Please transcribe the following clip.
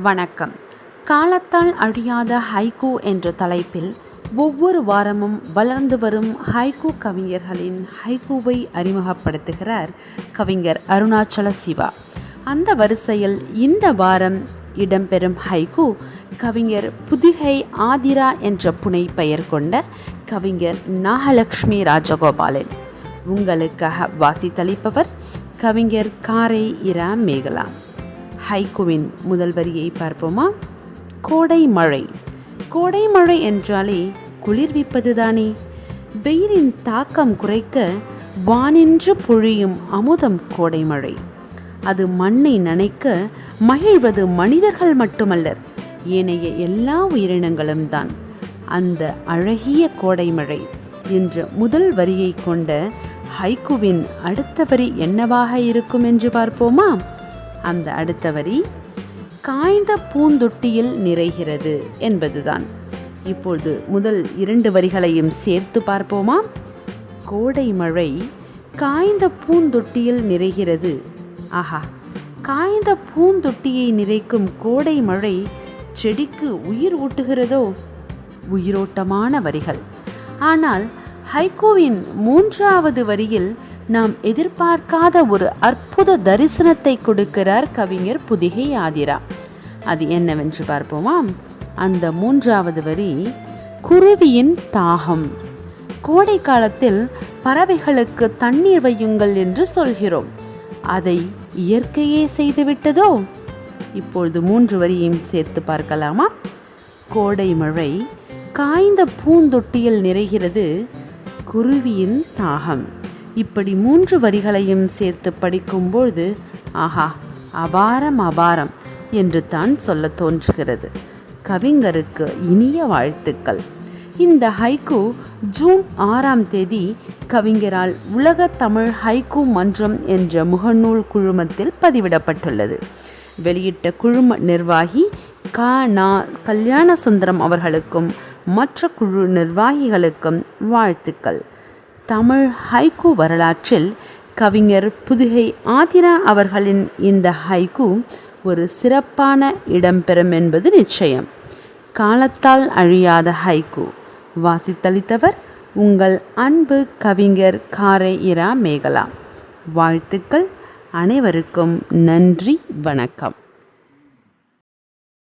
வணக்கம். காலத்தால் அழியாத ஹைக்கூ என்ற தலைப்பில் ஒவ்வொரு வாரமும் வளர்ந்து வரும் ஹைக்கூ கவிஞர்களின் ஹைக்கூவை அறிமுகப்படுத்துகிறார் கவிஞர் அருணாச்சல சிவா. அந்த வரிசையில் இந்த வாரம் இடம்பெறும் ஹைக்கூ கவிஞர் புதிகை ஆதிரா என்ற புனை பெயர் கொண்ட கவிஞர் நாகலட்சுமி ராஜகோபாலன். உங்களுக்காக வாசித்தளிப்பவர் கவிஞர் காரை இரா மேகலா ஹைக்குவின் முதல் வரியை பார்ப்போமா? கோடை மழை. கோடை மழை என்றாலே குளிர்விப்பதுதானே வெயிலின் தாக்கம் குறைக்க வானின்று பொழியும் அமுதம் கோடை மழை. அது மண்ணை நனைக்க மகிழ்வது மனிதர்கள் மட்டுமல்லர் ஏனைய எல்லா உயிரினங்களும் தான். அந்த அழகிய கோடை மழை என்ற முதல் வரியை கொண்ட ஹைக்குவின் அடுத்த வரி என்னவாக இருக்கும் என்று பார்ப்போமா? அந்த அடுத்த வரி காய்ந்த பூந்தொட்டியில் நிறைகிறது என்பதுதான். இப்பொழுது முதல் இரண்டு வரிகளையும் சேர்த்து பார்ப்போமா? கோடை மழை காய்ந்த பூந்தொட்டியில் நிறைகிறது ஆஹா. காய்ந்த பூந்தொட்டியை நிறைக்கும் கோடை மழை செடிக்கு உயிர் ஊட்டுகிறதோ? உயிரோட்டமான வரிகள். ஆனால் ஹைகோவின் மூன்றாவது வரியில் நாம் எதிர்பார்க்காத ஒரு அற்புத தரிசனத்தை கொடுக்கிறார் கவிஞர் புதிகை ஆதிரா அது என்னவென்று பார்ப்போமா? அந்த மூன்றாவது வரி குருவியின் தாகம். கோடை காலத்தில் பறவைகளுக்கு தண்ணீர் வையுங்கள் என்று சொல்கிறோம். அதை இயற்கையே செய்துவிட்டதோ இப்பொழுது மூன்று வரியையும் சேர்த்து பார்க்கலாமா? கோடை மழை காய்ந்த பூந்தொட்டியில் நிறைகிறது குருவியின் தாகம். இப்படி மூன்று வரிகளையும் சேர்த்து படிக்கும்பொழுது ஆஹா அபாரம் அபாரம் என்று தான் சொல்ல தோன்றுகிறது. கவிஞருக்கு இனிய வாழ்த்துக்கள். இந்த ஹைக்கு ஜூன் ஆறாம் தேதி கவிஞரால் உலக தமிழ் ஹைக்கு மன்றம் என்ற முகநூல் குழுமத்தில் பதிவிடப்பட்டுள்ளது. வெளியிட்ட குழும நிர்வாகி கா. நா. கல்யாண சுந்தரம் அவர்களுக்கும் மற்ற குழு நிர்வாகிகளுக்கும் வாழ்த்துக்கள். தமிழ் ஹைக்கு வரலாற்றில் கவிஞர் புதுகை ஆதிரா அவர்களின் இந்த ஹைக்கு ஒரு சிறப்பான இடம்பெறும் என்பது நிச்சயம். காலத்தால் அழியாத ஹைக்கு. வாசித்தளித்தவர் உங்கள் அன்பு கவிஞர் காரை இரா மேகலா. வாழ்த்துக்கள். அனைவருக்கும் நன்றி. வணக்கம்.